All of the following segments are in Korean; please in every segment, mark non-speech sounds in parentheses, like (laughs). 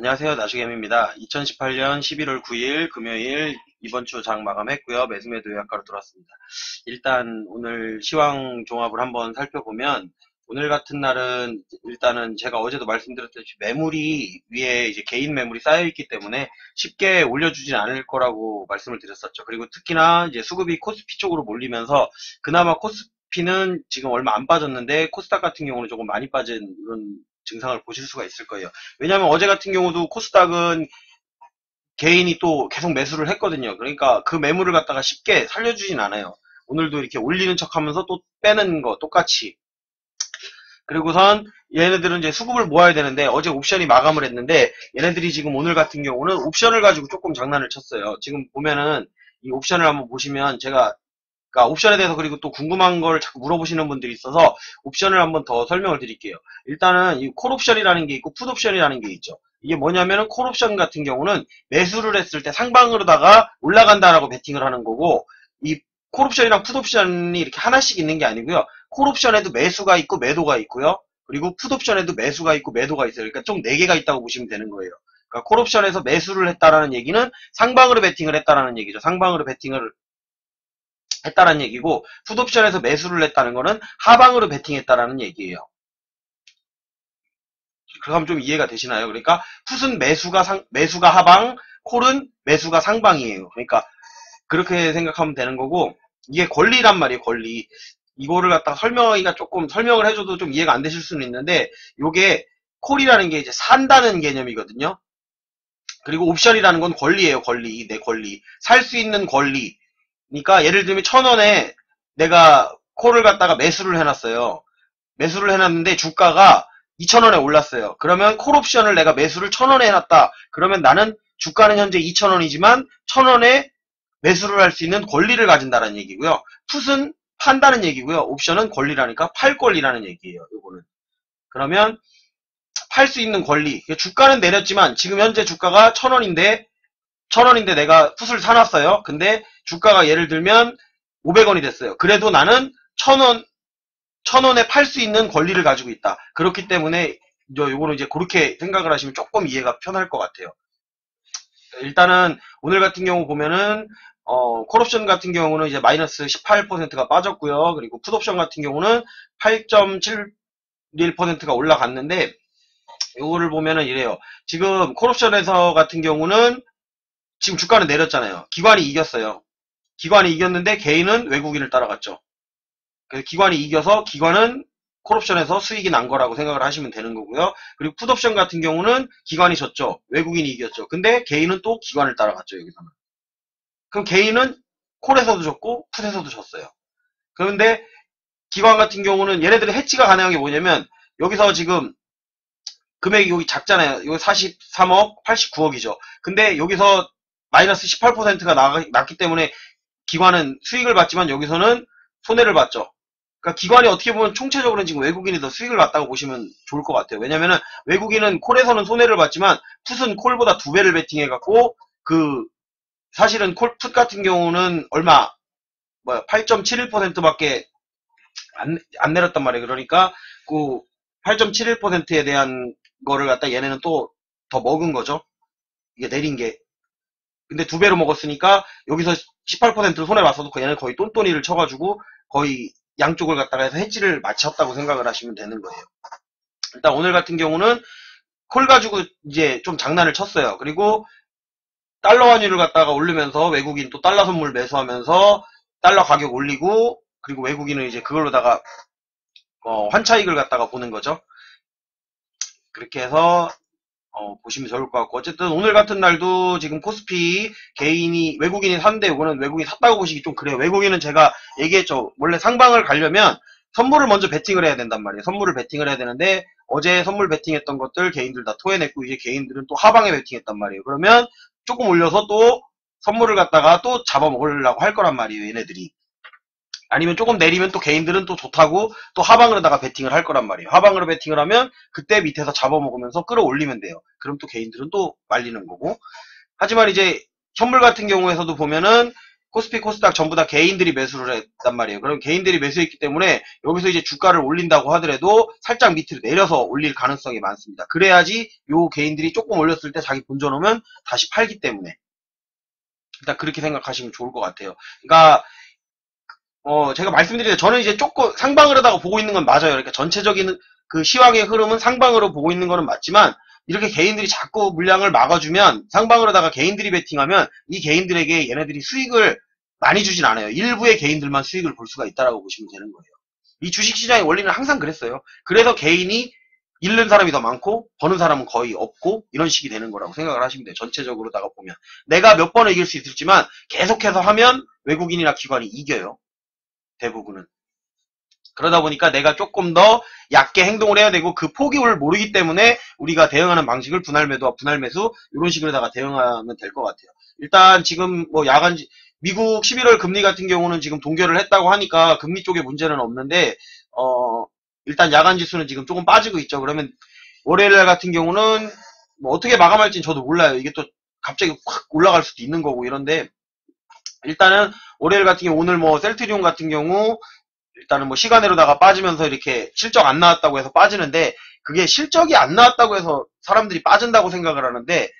안녕하세요. 나주겜입니다. 2018년 11월 9일 금요일 이번 주 장 마감했고요. 매수매도 예약가로 들어왔습니다. 일단 오늘 시황 종합을 한번 살펴보면 오늘 같은 날은 일단은 제가 어제도 말씀드렸듯이 매물이 위에 이제 개인 매물이 쌓여 있기 때문에 쉽게 올려주진 않을 거라고 말씀을 드렸었죠. 그리고 특히나 이제 수급이 코스피 쪽으로 몰리면서 그나마 코스피는 지금 얼마 안 빠졌는데 코스닥 같은 경우는 조금 많이 빠진 이런 증상을 보실 수가 있을 거예요. 왜냐하면 어제 같은 경우도 코스닥은 개인이 또 계속 매수를 했거든요. 그러니까 그 매물을 갖다가 쉽게 살려주진 않아요. 오늘도 이렇게 올리는 척 하면서 또 빼는 거 똑같이. 그리고선 얘네들은 이제 수급을 모아야 되는데 어제 옵션이 마감을 했는데 얘네들이 지금 오늘 같은 경우는 옵션을 가지고 조금 장난을 쳤어요. 지금 보면은 이 옵션을 한번 보시면 제가 그러니까 옵션에 대해서 그리고 또 궁금한 걸 자꾸 물어보시는 분들이 있어서 옵션을 한번 더 설명을 드릴게요. 일단은 이 콜 옵션이라는 게 있고 풋 옵션이라는 게 있죠. 이게 뭐냐면은 콜 옵션 같은 경우는 매수를 했을 때 상방으로다가 올라간다라고 베팅을 하는 거고 이 콜 옵션이랑 풋 옵션이 이렇게 하나씩 있는 게 아니고요. 콜 옵션에도 매수가 있고 매도가 있고요. 그리고 풋 옵션에도 매수가 있고 매도가 있어요. 그러니까 총 4개가 있다고 보시면 되는 거예요. 그러니까 콜옵션에서 매수를 했다라는 얘기는 상방으로 베팅을 했다라는 얘기죠. 상방으로 베팅을 했다는 얘기고 풋옵션에서 매수를 했다는 거는 하방으로 베팅했다라는 얘기예요. 그럼 좀 이해가 되시나요? 그러니까 풋은 매수가 상, 매수가 하방, 콜은 매수가 상방이에요. 그러니까 그렇게 생각하면 되는 거고 이게 권리란 말이에요. 권리. 이거를 갖다가 설명하기가 조금 설명을 해줘도 좀 이해가 안 되실 수는 있는데 요게 콜이라는 게 이제 산다는 개념이거든요. 그리고 옵션이라는 건 권리예요. 권리. 내 권리. 살 수 있는 권리. 그러니까 예를 들면 천 원에 내가 콜을 갖다가 매수를 해놨어요. 매수를 해놨는데 주가가 2천원에 올랐어요. 그러면 콜 옵션을 내가 매수를 천원에 해놨다. 그러면 나는 주가는 현재 2천원이지만 천원에 매수를 할 수 있는 권리를 가진다는 얘기고요. 풋은 판다는 얘기고요. 옵션은 권리라니까 팔 권리라는 얘기예요. 요거는. 그러면 팔 수 있는 권리. 주가는 내렸지만 지금 현재 주가가 천원인데 천 원인데 내가 풋을 사놨어요. 근데 주가가 예를 들면 500원이 됐어요. 그래도 나는 1000원, 1000원에 팔 수 있는 권리를 가지고 있다. 그렇기 때문에 요거는 이제 그렇게 생각을 하시면 조금 이해가 편할 것 같아요. 일단은 오늘 같은 경우 보면은 어, 콜옵션 같은 경우는 이제 마이너스 18%가 빠졌고요. 그리고 풋옵션 같은 경우는 8.71%가 올라갔는데 요거를 보면은 이래요. 지금 콜옵션에서 같은 경우는 지금 주가는 내렸잖아요. 기관이 이겼어요. 기관이 이겼는데 개인은 외국인을 따라갔죠. 그래서 기관이 이겨서 기관은 콜옵션에서 수익이 난 거라고 생각을 하시면 되는 거고요. 그리고 풋옵션 같은 경우는 기관이 졌죠. 외국인이 이겼죠. 근데 개인은 또 기관을 따라갔죠. 여기서는. 그럼 개인은 콜에서도 졌고 풋에서도 졌어요. 그런데 기관 같은 경우는 얘네들의 해치가 가능한 게 뭐냐면 여기서 지금 금액이 여기 작잖아요. 여기 43억, 89억이죠. 근데 여기서 마이너스 18%가 났기 때문에 기관은 수익을 받지만 여기서는 손해를 받죠. 그러니까 기관이 어떻게 보면 총체적으로는 지금 외국인이 더 수익을 받다고 보시면 좋을 것 같아요. 왜냐면은 외국인은 콜에서는 손해를 받지만 풋은 콜보다 두 배를 베팅해 갖고 그 사실은 콜 풋 같은 경우는 얼마 뭐 8.71%밖에 안, 안 내렸단 말이에요. 그러니까 그 8.71%에 대한 거를 갖다 얘네는 또 더 먹은 거죠. 이게 내린 게. 근데 두 배로 먹었으니까 여기서 18%를 손해 봤어도 얘는 거의 똔똔이를 쳐가지고 거의 양쪽을 갖다가 해서 해지를 마쳤다고 생각을 하시면 되는 거예요. 일단 오늘 같은 경우는 콜 가지고 이제 좀 장난을 쳤어요. 그리고 달러 환율을 갖다가 올리면서 외국인 또 달러 선물 매수하면서 달러 가격 올리고 그리고 외국인은 이제 그걸로다가 어, 환차익을 갖다가 보는 거죠. 그렇게 해서 어, 보시면 좋을 것 같고 어쨌든 오늘 같은 날도 지금 코스피 개인이 외국인이 샀는데 이거는 외국인이 샀다고 보시기 좀 그래요. 외국인은 제가 얘기했죠. 원래 상방을 가려면 선물을 먼저 베팅을 해야 된단 말이에요. 선물을 베팅을 해야 되는데 어제 선물 베팅했던 것들 개인들 다 토해냈고 이제 개인들은 또 하방에 베팅했단 말이에요. 그러면 조금 올려서 또 선물을 갖다가 또 잡아먹으려고 할 거란 말이에요. 얘네들이. 아니면 조금 내리면 또 개인들은 또 좋다고 또 하방으로다가 베팅을 할 거란 말이에요. 하방으로 베팅을 하면 그때 밑에서 잡아먹으면서 끌어올리면 돼요. 그럼 또 개인들은 또 말리는 거고. 하지만 이제 현물 같은 경우에서도 보면은 코스피 코스닥 전부 다 개인들이 매수를 했단 말이에요. 그럼 개인들이 매수했기 때문에 여기서 이제 주가를 올린다고 하더라도 살짝 밑으로 내려서 올릴 가능성이 많습니다. 그래야지 요 개인들이 조금 올렸을 때 자기 본전 오면 다시 팔기 때문에 일단 그렇게 생각하시면 좋을 것 같아요. 그러니까 어 제가 말씀드린 저는 이제 조금 상방을 하다가 보고 있는 건 맞아요. 그러니까 전체적인 그 시황의 흐름은 상방으로 보고 있는 거는 맞지만 이렇게 개인들이 자꾸 물량을 막아주면 상방으로다가 개인들이 베팅하면 이 개인들에게 얘네들이 수익을 많이 주진 않아요. 일부의 개인들만 수익을 볼 수가 있다라고 보시면 되는 거예요. 이 주식시장의 원리는 항상 그랬어요. 그래서 개인이 잃는 사람이 더 많고 버는 사람은 거의 없고 이런 식이 되는 거라고 생각을 하시면 돼요. 전체적으로다가 보면 내가 몇 번을 이길 수 있을지만 계속해서 하면 외국인이나 기관이 이겨요. 대부분은. 그러다 보니까 내가 조금 더 얕게 행동을 해야 되고 그 폭을 모르기 때문에 우리가 대응하는 방식을 분할 매도와 분할 매수 이런 식으로다가 대응하면 될 것 같아요. 일단 지금 뭐 야간 미국 11월 금리 같은 경우는 지금 동결을 했다고 하니까 금리 쪽에 문제는 없는데 어 일단 야간 지수는 지금 조금 빠지고 있죠. 그러면 월요일 날 같은 경우는 뭐 어떻게 마감할지는 저도 몰라요. 이게 또 갑자기 확 올라갈 수도 있는 거고 이런데 일단은 월요일 같은 경우 오늘 뭐 셀트리온 같은 경우 일단은 뭐 시간으로다가 빠지면서 이렇게 실적 안 나왔다고 해서 빠지는데 그게 실적이 안 나왔다고 해서 사람들이 빠진다고 생각을 하는데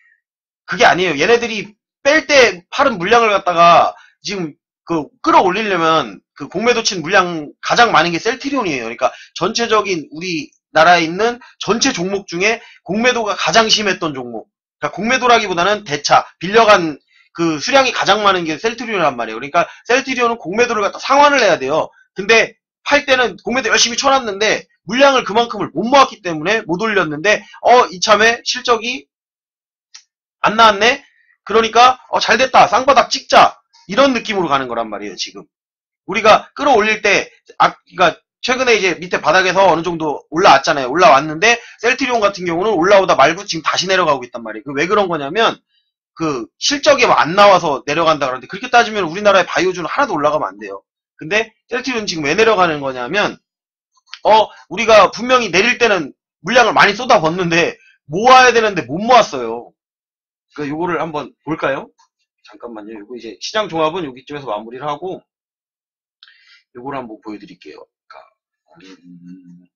그게 아니에요. 얘네들이 뺄 때 팔은 물량을 갖다가 지금 그 끌어올리려면 그 공매도 친 물량 가장 많은 게 셀트리온이에요. 그러니까 전체적인 우리 나라에 있는 전체 종목 중에 공매도가 가장 심했던 종목. 그러니까 공매도라기보다는 대차, 빌려간 그 수량이 가장 많은 게 셀트리온이란 말이에요. 그러니까 셀트리온은 공매도를 갖다 상환을 해야 돼요. 근데 팔 때는 공매도 열심히 쳐놨는데 물량을 그만큼을 못 모았기 때문에 못 올렸는데 어 이참에 실적이 안 나왔네? 그러니까 어 잘됐다. 쌍바닥 찍자. 이런 느낌으로 가는 거란 말이에요 지금. 우리가 끌어올릴 때 아, 그러니까 최근에 이제 밑에 바닥에서 어느 정도 올라왔잖아요. 올라왔는데 셀트리온 같은 경우는 올라오다 말고 지금 다시 내려가고 있단 말이에요. 그왜 그런 거냐면 그 실적이 안 나와서 내려간다 그러는데 그렇게 따지면 우리나라의 바이오주는 하나도 올라가면 안 돼요 근데 셀트리온 지금 왜 내려가는 거냐면 어 우리가 분명히 내릴 때는 물량을 많이 쏟아붓는데 모아야 되는데 못 모았어요. 그 요거를 한번 볼까요? 잠깐만요. 요거 이제 시장 종합은 여기쯤에서 마무리를 하고 요거를 한번 보여드릴게요. 음,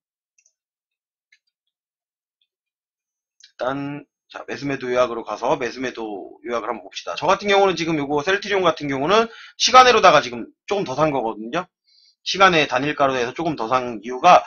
일단 자 매수매도 요약으로 가서 매수매도 요약을 한번 봅시다. 저 같은 경우는 지금 요거 셀트리온 같은 경우는 시간으로다가 지금 조금 더 산 거거든요. 시간의 단일가로 해서 조금 더 산 이유가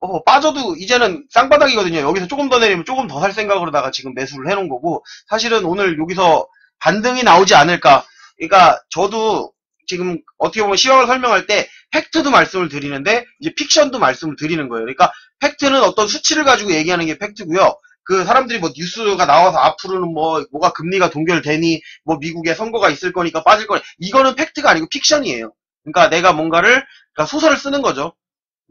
어, 빠져도 이제는 쌍바닥이거든요. 여기서 조금 더 내리면 조금 더 살 생각으로다가 지금 매수를 해놓은 거고 사실은 오늘 여기서 반등이 나오지 않을까. 그러니까 저도 지금 어떻게 보면 시황을 설명할 때 팩트도 말씀을 드리는데 이제 픽션도 말씀을 드리는 거예요. 그러니까 팩트는 어떤 수치를 가지고 얘기하는 게 팩트고요. 그 사람들이 뭐 뉴스가 나와서 앞으로는 뭐 뭐가 금리가 동결되니 뭐 미국에 선거가 있을 거니까 빠질 거니 이거는 팩트가 아니고 픽션이에요. 그러니까 내가 뭔가를 그러니까 소설을 쓰는 거죠.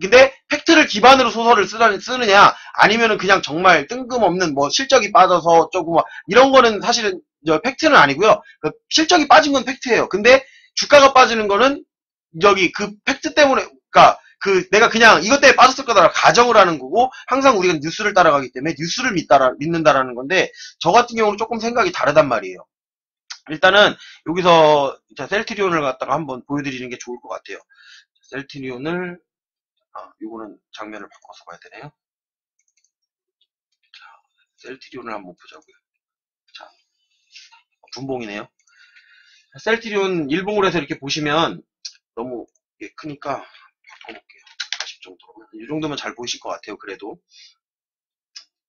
근데 팩트를 기반으로 소설을 쓰느냐 아니면은 그냥 정말 뜬금없는 뭐 실적이 빠져서 막 이런 거는 사실은 팩트는 아니고요. 그 실적이 빠진 건 팩트예요. 근데 주가가 빠지는 거는 여기 그 팩트 때문에 그러니까 그 내가 그냥 이것 때문에 빠졌을 거다라고 가정을 하는 거고 항상 우리가 뉴스를 따라가기 때문에 뉴스를 믿다라, 믿는다라는 건데 저 같은 경우는 조금 생각이 다르단 말이에요. 일단은 여기서 셀트리온을 갖다가 한번 보여드리는 게 좋을 것 같아요. 셀트리온을 아, 이거는 장면을 바꿔서 봐야 되네요. 자, 셀트리온을 한번 보자고요. 자, 분봉이네요. 셀트리온 일봉으로 해서 이렇게 보시면 너무 크니까 바꿔볼게요. 40 정도로. 이 정도면 잘 보이실 것 같아요. 그래도.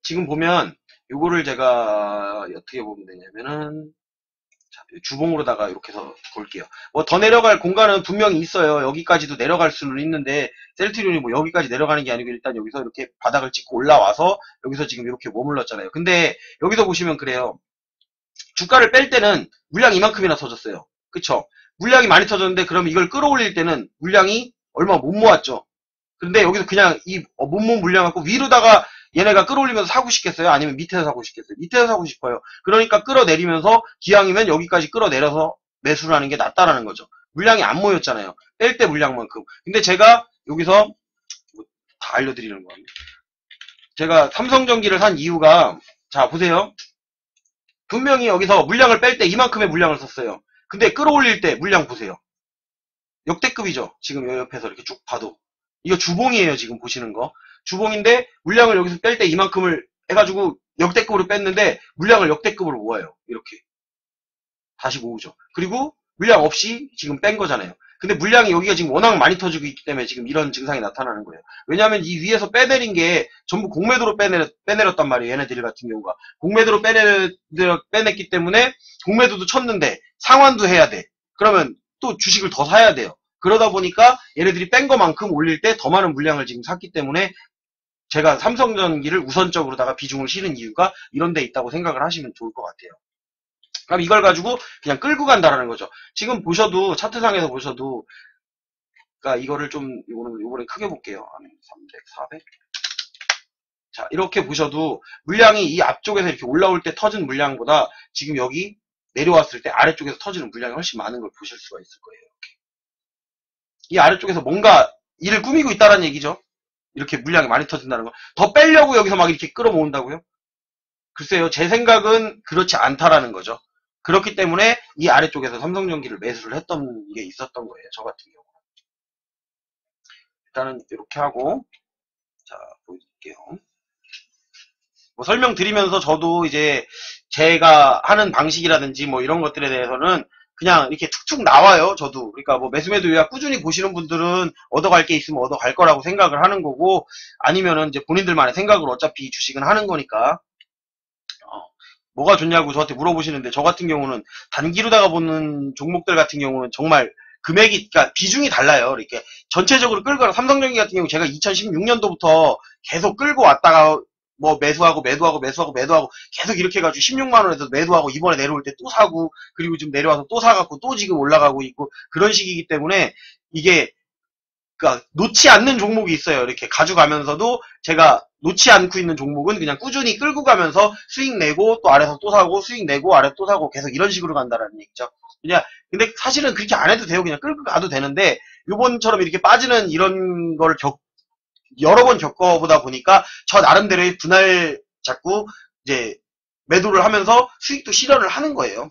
지금 보면 이거를 제가 어떻게 보면 되냐면은 자, 주봉으로다가 이렇게 해서 볼게요. 뭐 더 내려갈 공간은 분명히 있어요. 여기까지도 내려갈 수는 있는데 셀트리온이 뭐 여기까지 내려가는 게 아니고 일단 여기서 이렇게 바닥을 찍고 올라와서 여기서 지금 이렇게 머물렀잖아요. 근데 여기서 보시면 그래요. 주가를 뺄 때는 물량 이만큼이나 터졌어요. 그쵸? 물량이 많이 터졌는데 그럼 이걸 끌어올릴 때는 물량이 얼마 못 모았죠. 근데 여기서 그냥 이 못 모은 물량 갖고 위로다가 얘네가 끌어올리면서 사고 싶겠어요? 아니면 밑에서 사고 싶겠어요? 밑에서 사고 싶어요. 그러니까 끌어내리면서 기왕이면 여기까지 끌어내려서 매수를 하는 게 낫다라는 거죠. 물량이 안 모였잖아요. 뺄 때 물량만큼. 근데 제가 여기서 다 알려드리는 겁니다. 제가 삼성전기를 산 이유가 자 보세요. 분명히 여기서 물량을 뺄 때 이만큼의 물량을 썼어요. 근데 끌어올릴 때 물량 보세요. 역대급이죠. 지금 여 옆에서 이렇게 쭉 봐도. 이거 주봉이에요. 지금 보시는 거. 주봉인데 물량을 여기서 뺄 때 이만큼을 해가지고 역대급으로 뺐는데 물량을 역대급으로 모아요. 이렇게. 다시 모으죠. 그리고 물량 없이 지금 뺀 거잖아요. 근데 물량이 여기가 지금 워낙 많이 터지고 있기 때문에 지금 이런 증상이 나타나는 거예요. 왜냐하면 이 위에서 빼내린 게 전부 공매도로 빼내, 빼내렸단 말이에요. 얘네들 같은 경우가. 공매도로 빼내, 빼냈기 때문에 공매도도 쳤는데 상환도 해야 돼. 그러면 또 주식을 더 사야 돼요. 그러다 보니까 얘네들이 뺀 것만큼 올릴 때 더 많은 물량을 지금 샀기 때문에 제가 삼성전기를 우선적으로다가 비중을 실은 이유가 이런 데 있다고 생각을 하시면 좋을 것 같아요. 그럼 이걸 가지고 그냥 끌고 간다라는 거죠. 지금 보셔도 차트상에서 보셔도 그러니까 이거를 좀 이거는 이번에 크게 볼게요. 300, 400. 자 이렇게 보셔도 물량이 이 앞쪽에서 이렇게 올라올 때 터진 물량보다 지금 여기 내려왔을 때 아래쪽에서 터지는 물량이 훨씬 많은 걸 보실 수가 있을 거예요. 이렇게. 이 아래쪽에서 뭔가 일을 꾸미고 있다는 얘기죠. 이렇게 물량이 많이 터진다는 거. 더 빼려고 여기서 막 이렇게 끌어모은다고요? 글쎄요, 제 생각은 그렇지 않다라는 거죠. 그렇기 때문에 이 아래쪽에서 삼성전기를 매수를 했던 게 있었던 거예요. 저 같은 경우. 일단은 이렇게 하고 자 보여드릴게요. 뭐 설명드리면서 저도 이제 제가 하는 방식이라든지 뭐 이런 것들에 대해서는 그냥 이렇게 툭툭 나와요. 저도 그러니까 뭐 매수매도 요약 꾸준히 보시는 분들은 얻어갈 게 있으면 얻어갈 거라고 생각을 하는 거고 아니면은 이제 본인들만의 생각으로 어차피 주식은 하는 거니까 뭐가 좋냐고 저한테 물어보시는데 저 같은 경우는 단기로다가 보는 종목들 같은 경우는 정말 금액이 그러니까 비중이 달라요. 이렇게 전체적으로 가는 삼성전기 같은 경우 제가 2016년도부터 계속 끌고 왔다가 뭐 매수하고 매도하고 매수하고 매도하고 계속 이렇게 해가지고 16만 원에서 매도하고 이번에 내려올 때 또 사고 그리고 지금 내려와서 또 사갖고 또 지금 올라가고 있고 그런 식이기 때문에 이게 그러니까 놓지 않는 종목이 있어요. 이렇게 가져가면서도 제가 놓지 않고 있는 종목은 그냥 꾸준히 끌고 가면서 수익 내고 또 아래서 또 사고 수익 내고 아래 또 사고 계속 이런 식으로 간다라는 얘기죠. 그냥 근데 사실은 그렇게 안 해도 돼요. 그냥 끌고 가도 되는데 요번처럼 이렇게 빠지는 이런 걸 겪, 여러 번 겪어보다 보니까 저 나름대로의 분할 자꾸 이제 매도를 하면서 수익도 실현을 하는 거예요.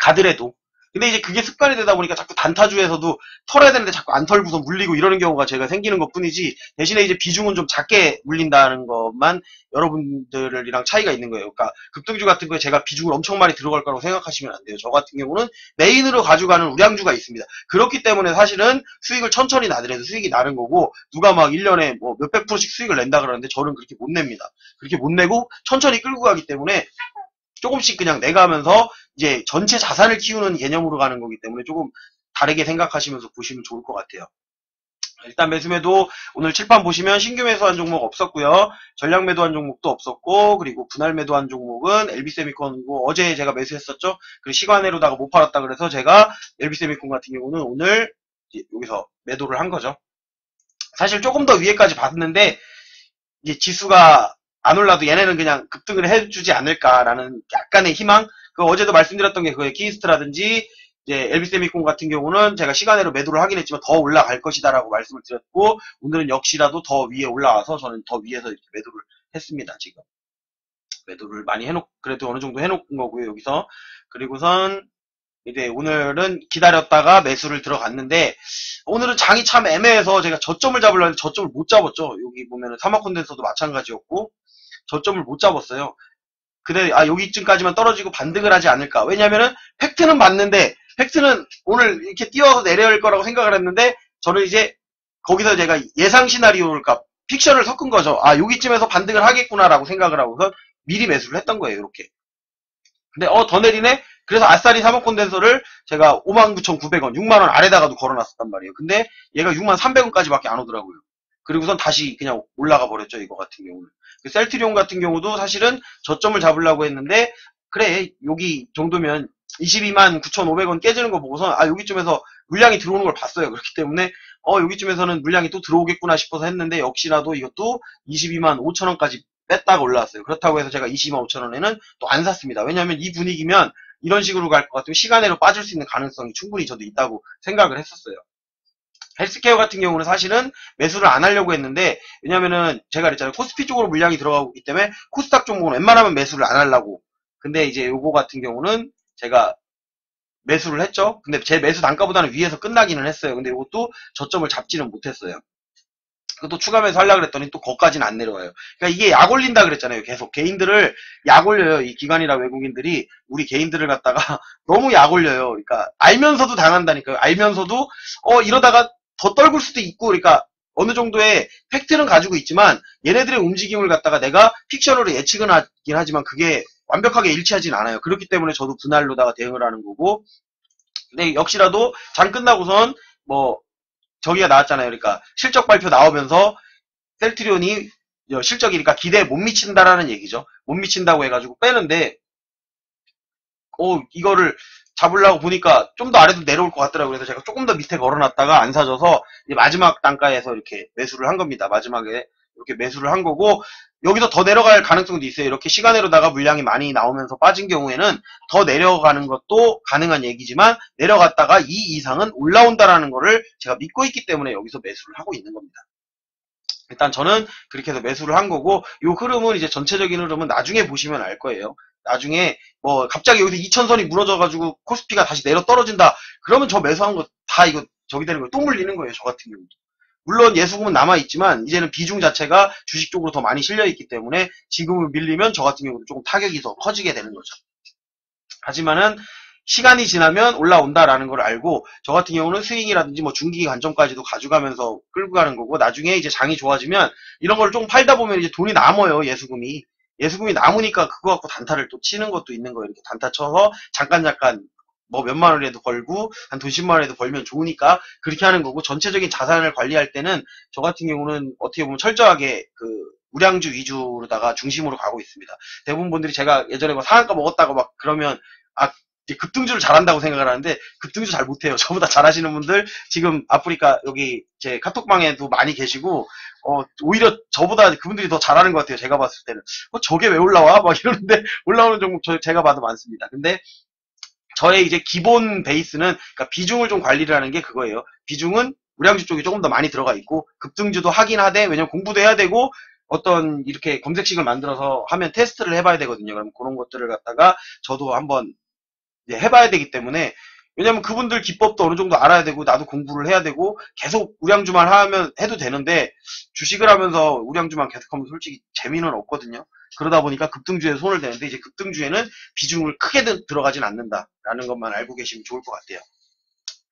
가더라도. 근데 이제 그게 습관이 되다 보니까 자꾸 단타주에서도 털어야 되는데 자꾸 안 털고서 물리고 이러는 경우가 제가 생기는 것 뿐이지 대신에 이제 비중은 좀 작게 물린다는 것만 여러분들이랑 차이가 있는 거예요. 그러니까 급등주 같은 거에 제가 비중을 엄청 많이 들어갈 거라고 생각하시면 안 돼요. 저 같은 경우는 메인으로 가져가는 우량주가 있습니다. 그렇기 때문에 사실은 수익을 천천히 나더라도 수익이 나는 거고 누가 막 1년에 뭐 몇백 프로씩 수익을 낸다 그러는데 저는 그렇게 못 냅니다. 그렇게 못 내고 천천히 끌고 가기 때문에 조금씩 그냥 내가면서 이제 전체 자산을 키우는 개념으로 가는 거기 때문에 조금 다르게 생각하시면서 보시면 좋을 것 같아요. 일단 매수매도 오늘 칠판 보시면 신규 매수한 종목 없었고요. 전량 매도한 종목도 없었고 그리고 분할 매도한 종목은 LB세미콘이고 어제 제가 매수했었죠. 그리고 시간외로다가 못 팔았다 그래서 제가 LB세미콘 같은 경우는 오늘 여기서 매도를 한 거죠. 사실 조금 더 위에까지 봤는데 이제 지수가 안 올라도 얘네는 그냥 급등을 해주지 않을까라는 약간의 희망. 그 어제도 말씀드렸던 게 그거예요. 키스트라든지 이제 엘비세미콘 같은 경우는 제가 시간으로 매도를 하긴 했지만 더 올라갈 것이다라고 말씀을 드렸고 오늘은 역시라도 더 위에 올라와서 저는 더 위에서 이렇게 매도를 했습니다. 지금 매도를 많이 해놓 그래도 어느 정도 해놓은 거고요 여기서 그리고선 이제 오늘은 기다렸다가 매수를 들어갔는데 오늘은 장이 참 애매해서 제가 저점을 잡으려는데 저점을 못 잡았죠. 여기 보면은 사막 콘덴서도 마찬가지였고 저점을 못 잡았어요. 근데 아 여기쯤까지만 떨어지고 반등을 하지 않을까. 왜냐면은 팩트는 맞는데 팩트는 오늘 이렇게 뛰어서 내려올 거라고 생각을 했는데 저는 이제 거기서 제가 예상 시나리오를까 픽션을 섞은 거죠. 아 여기쯤에서 반등을 하겠구나라고 생각을 하고서 미리 매수를 했던 거예요. 이렇게. 근데 어 더 내리네? 그래서 아싸리 사목 콘덴서를 제가 59,900원, 6만원 아래다가도 걸어놨었단 말이에요. 근데 얘가 6만 300원까지밖에 안 오더라고요. 그리고선 다시 그냥 올라가 버렸죠. 이거 같은 경우는. 그 셀트리온 같은 경우도 사실은 저점을 잡으려고 했는데 그래 여기 정도면 22만 9,500원 깨지는 거 보고서 아 여기쯤에서 물량이 들어오는 걸 봤어요. 그렇기 때문에 어 여기쯤에서는 물량이 또 들어오겠구나 싶어서 했는데 역시나도 이것도 22만 5천원까지 뺐다가 올라왔어요. 그렇다고 해서 제가 22만 5천원에는 또 안 샀습니다. 왜냐하면 이 분위기면 이런 식으로 갈 것 같으면 시간으로 빠질 수 있는 가능성이 충분히 저도 있다고 생각을 했었어요. 헬스케어 같은 경우는 사실은 매수를 안 하려고 했는데 왜냐면은 제가 그랬잖아요. 코스피 쪽으로 물량이 들어가고 있기 때문에 코스닥 종목은 웬만하면 매수를 안 하려고. 근데 이제 요거 같은 경우는 제가 매수를 했죠. 근데 제 매수 단가보다는 위에서 끝나기는 했어요. 근데 이것도 저점을 잡지는 못했어요. 그것도 추가 매수 하려고 그랬더니 또 거기까지는 안 내려와요. 그러니까 이게 약 올린다 그랬잖아요. 계속 개인들을 약 올려요. 이 기관이나 외국인들이 우리 개인들을 갖다가 (laughs) 너무 약 올려요. 그러니까 알면서도 당한다니까요. 알면서도 어 이러다가 더 떨굴 수도 있고 그러니까 어느 정도의 팩트는 가지고 있지만 얘네들의 움직임을 갖다가 내가 픽션으로 예측은 하긴 하지만 그게 완벽하게 일치하진 않아요. 그렇기 때문에 저도 분할로다가 대응을 하는 거고 근데 역시라도 장 끝나고선 뭐 저기가 나왔잖아요. 그러니까 실적 발표 나오면서 셀트리온이 실적이니까 기대에 못 미친다라는 얘기죠. 못 미친다고 해가지고 빼는데 어 이거를 잡으려고 보니까 좀 더 아래도 내려올 것 같더라고요. 그래서 제가 조금 더 밑에 걸어놨다가 안 사줘서 마지막 단가에서 이렇게 매수를 한 겁니다. 마지막에 이렇게 매수를 한 거고 여기서 더 내려갈 가능성도 있어요. 이렇게 시간으로다가 물량이 많이 나오면서 빠진 경우에는 더 내려가는 것도 가능한 얘기지만 내려갔다가 이 이상은 올라온다라는 거를 제가 믿고 있기 때문에 여기서 매수를 하고 있는 겁니다. 일단 저는 그렇게 해서 매수를 한 거고 이 흐름은 이제 전체적인 흐름은 나중에 보시면 알 거예요. 나중에 뭐 갑자기 여기서 2천선이 무너져가지고 코스피가 다시 내려 떨어진다. 그러면 저 매수한 거 다 이거 저기 되는 거예요. 또 물리는 거예요. 저 같은 경우도. 물론 예수금은 남아있지만 이제는 비중 자체가 주식 쪽으로 더 많이 실려있기 때문에 지금을 밀리면 저 같은 경우도 조금 타격이 더 커지게 되는 거죠. 하지만은 시간이 지나면 올라온다라는 걸 알고 저 같은 경우는 스윙이라든지 뭐 중기 관점까지도 가져가면서 끌고 가는 거고 나중에 이제 장이 좋아지면 이런 걸 좀 팔다 보면 이제 돈이 남아요 예수금이 예수금이 남으니까 그거 갖고 단타를 또 치는 것도 있는 거예요 이렇게 단타 쳐서 잠깐 잠깐 뭐 몇만 원이라도 벌고 한 돈 10만 원이라도 벌면 좋으니까 그렇게 하는 거고 전체적인 자산을 관리할 때는 저 같은 경우는 어떻게 보면 철저하게 그 우량주 위주로다가 중심으로 가고 있습니다. 대부분 분들이 제가 예전에 뭐 상한가 먹었다고 막 그러면 아 급등주를 잘한다고 생각을 하는데 급등주 잘 못해요. (laughs) 저보다 잘하시는 분들 지금 아프리카 여기 제 카톡방에도 많이 계시고 어 오히려 저보다 그분들이 더 잘하는 것 같아요. 제가 봤을 때는 어 저게 왜 올라와? 막 이러는데 (laughs) 올라오는 종목 저, 제가 봐도 많습니다. 근데 저의 이제 기본 베이스는 그러니까 비중을 좀 관리를 하는 게 그거예요. 비중은 우량주 쪽이 조금 더 많이 들어가 있고 급등주도 하긴 하되 왜냐면 공부도 해야 되고 어떤 이렇게 검색식을 만들어서 하면 테스트를 해봐야 되거든요. 그럼 그런 것들을 갖다가 저도 한번 해봐야 되기 때문에 왜냐면 그분들 기법도 어느 정도 알아야 되고 나도 공부를 해야 되고 계속 우량주만 하면 해도 되는데 주식을 하면서 우량주만 계속하면 솔직히 재미는 없거든요. 그러다 보니까 급등주에 손을 대는데 이제 급등주에는 비중을 크게 들어가진 않는다라는 것만 알고 계시면 좋을 것 같아요.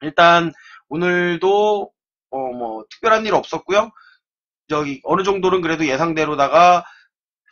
일단 오늘도 어 뭐 특별한 일 없었고요. 저기 어느 정도는 그래도 예상대로다가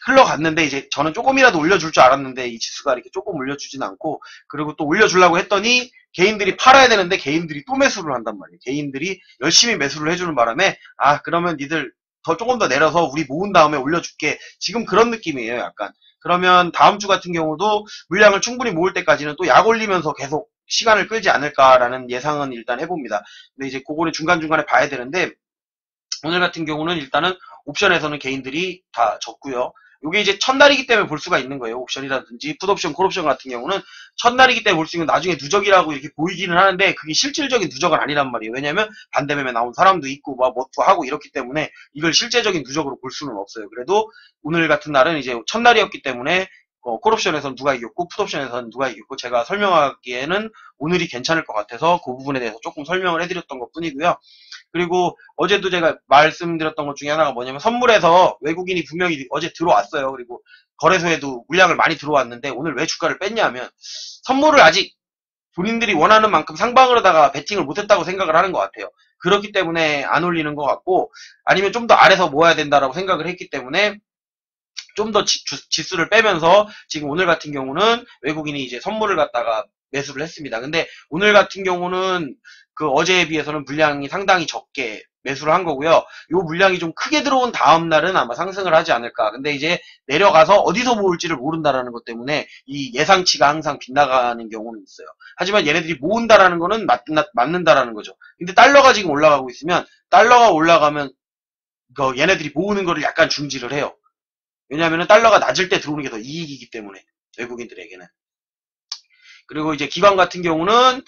흘러갔는데 이제 저는 조금이라도 올려줄 줄 알았는데 이 지수가 이렇게 조금 올려주진 않고 그리고 또 올려주려고 했더니 개인들이 팔아야 되는데 개인들이 또 매수를 한단 말이에요. 개인들이 열심히 매수를 해주는 바람에 아 그러면 니들 더 조금 더 내려서 우리 모은 다음에 올려줄게. 지금 그런 느낌이에요, 약간. 그러면 다음 주 같은 경우도 물량을 충분히 모을 때까지는 또 약 올리면서 계속 시간을 끌지 않을까라는 예상은 일단 해봅니다. 근데 이제 그거는 중간중간에 봐야 되는데 오늘 같은 경우는 일단은 옵션에서는 개인들이 다 적고요. 이게 이제 첫날이기 때문에 볼 수가 있는 거예요. 옵션이라든지 풋옵션, 콜옵션 같은 경우는 첫날이기 때문에 볼 수 있는 나중에 누적이라고 이렇게 보이기는 하는데 그게 실질적인 누적은 아니란 말이에요. 왜냐하면 반대매매 나온 사람도 있고 뭐 뭐도 하고 이렇기 때문에 이걸 실제적인 누적으로 볼 수는 없어요. 그래도 오늘 같은 날은 이제 첫날이었기 때문에 어, 콜옵션에서는 누가 이겼고 풋옵션에서는 누가 이겼고 제가 설명하기에는 오늘이 괜찮을 것 같아서 그 부분에 대해서 조금 설명을 해드렸던 것 뿐이고요. 그리고 어제도 제가 말씀드렸던 것 중에 하나가 뭐냐면 선물에서 외국인이 분명히 어제 들어왔어요. 그리고 거래소에도 물량을 많이 들어왔는데 오늘 왜 주가를 뺐냐면 선물을 아직 본인들이 원하는 만큼 상방으로다가 베팅을 못했다고 생각을 하는 것 같아요. 그렇기 때문에 안 올리는 것 같고 아니면 좀 더 아래서 모아야 된다라고 생각을 했기 때문에 좀 더 지수를 빼면서 지금 오늘 같은 경우는 외국인이 이제 선물을 갖다가 매수를 했습니다. 근데 오늘 같은 경우는 그 어제에 비해서는 물량이 상당히 적게 매수를 한 거고요. 요 물량이 좀 크게 들어온 다음 날은 아마 상승을 하지 않을까. 근데 이제 내려가서 어디서 모을지를 모른다라는 것 때문에 이 예상치가 항상 빗나가는 경우는 있어요. 하지만 얘네들이 모은다라는 거는 맞, 맞는다라는 거죠. 근데 달러가 지금 올라가고 있으면 달러가 올라가면 그 얘네들이 모으는 거를 약간 중지를 해요. 왜냐하면 달러가 낮을 때 들어오는 게 더 이익이기 때문에 외국인들에게는. 그리고 이제 기관 같은 경우는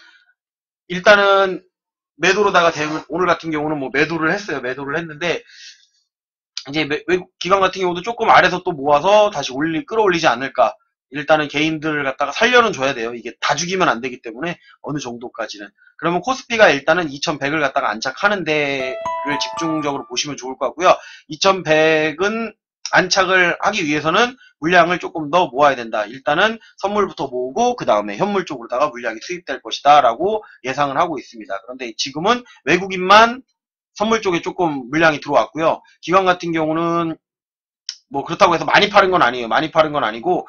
일단은 매도로다가 대응 오늘 같은 경우는 뭐 매도를 했어요. 매도를 했는데 이제 외국 기관 같은 경우도 조금 아래서 또 모아서 다시 올리 끌어올리지 않을까. 일단은 개인들을 갖다가 살려는 줘야 돼요. 이게 다 죽이면 안 되기 때문에 어느 정도까지는. 그러면 코스피가 일단은 2100을 갖다가 안착하는 데를 집중적으로 보시면 좋을 것 같고요. 2100은 안착을 하기 위해서는 물량을 조금 더 모아야 된다. 일단은 선물부터 모으고 그 다음에 현물 쪽으로다가 물량이 투입될 것이다 라고 예상을 하고 있습니다. 그런데 지금은 외국인만 선물 쪽에 조금 물량이 들어왔고요. 기관 같은 경우는 뭐 그렇다고 해서 많이 파는 건 아니에요. 많이 파는 건 아니고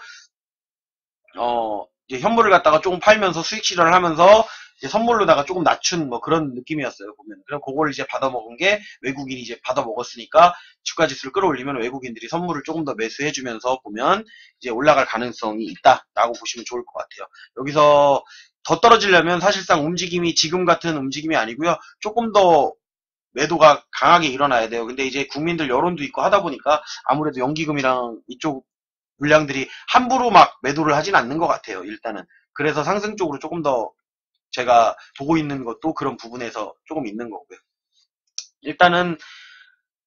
어 현물을 갖다가 조금 팔면서 수익 실현을 하면서 선물로다가 조금 낮춘 뭐 그런 느낌이었어요 보면. 그럼 그걸 이제 받아 먹은 게 외국인이 이제 받아 먹었으니까 주가 지수를 끌어올리면 외국인들이 선물을 조금 더 매수해주면서 보면 이제 올라갈 가능성이 있다라고 보시면 좋을 것 같아요. 여기서 더 떨어지려면 사실상 움직임이 지금 같은 움직임이 아니고요. 조금 더 매도가 강하게 일어나야 돼요. 근데 이제 국민들 여론도 있고 하다 보니까 아무래도 연기금이랑 이쪽 물량들이 함부로 막 매도를 하진 않는 것 같아요 일단은. 그래서 상승 쪽으로 조금 더 제가 보고 있는 것도 그런 부분에서 조금 있는 거고요. 일단은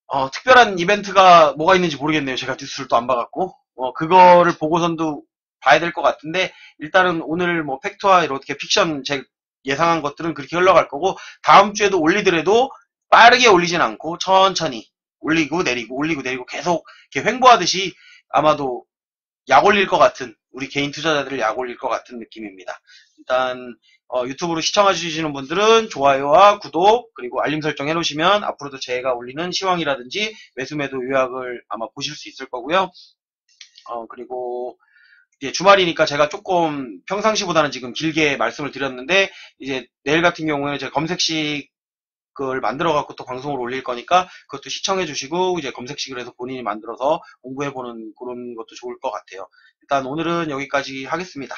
어, 특별한 이벤트가 뭐가 있는지 모르겠네요. 제가 뉴스를 또 안 봐갖고 어, 그거를 보고선도 봐야 될 것 같은데 일단은 오늘 뭐 팩트와 이렇게 픽션 제 예상한 것들은 그렇게 흘러갈 거고 다음 주에도 올리더라도 빠르게 올리진 않고 천천히 올리고 내리고 올리고 내리고 계속 이렇게 횡보하듯이 아마도 약 올릴 것 같은 우리 개인 투자자들을 약 올릴 것 같은 느낌입니다. 일단 어, 유튜브로 시청해주시는 분들은 좋아요와 구독 그리고 알림 설정 해놓으시면 앞으로도 제가 올리는 시황이라든지 매수매도 요약을 아마 보실 수 있을 거고요. 어, 그리고 이제 주말이니까 제가 조금 평상시보다는 지금 길게 말씀을 드렸는데 이제 내일 같은 경우에는 제가 검색식 을 만들어 갖고 또 방송을 올릴 거니까 그것도 시청해 주시고 이제 검색식을 해서 본인이 만들어서 공부해 보는 그런 것도 좋을 것 같아요. 일단 오늘은 여기까지 하겠습니다.